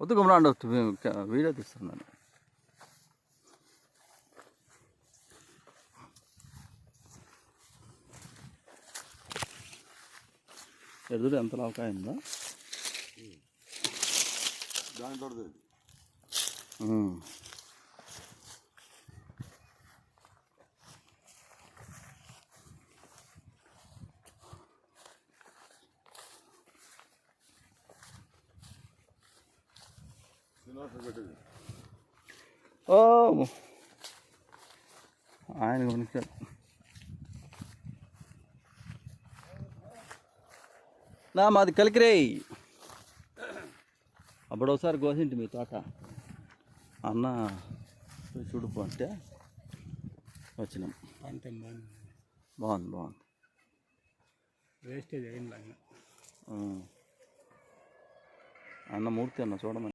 వద్దు గమనండి వీడియో తీస్తున్నాను ఎదురు ఎంత లావకాయిందో దాంట్లో ఓ. ఆయన గమనించారు నా మాది కలికిరే అప్పుడు ఒకసారి కోసింటి మీ తోట. అన్న చూడుపో అంటే వచ్చినాం. బాగుంది. బాగుంది బాగుంది. వేస్టేజ్ అయింది. అన్న మూర్తి అన్న చూడమని.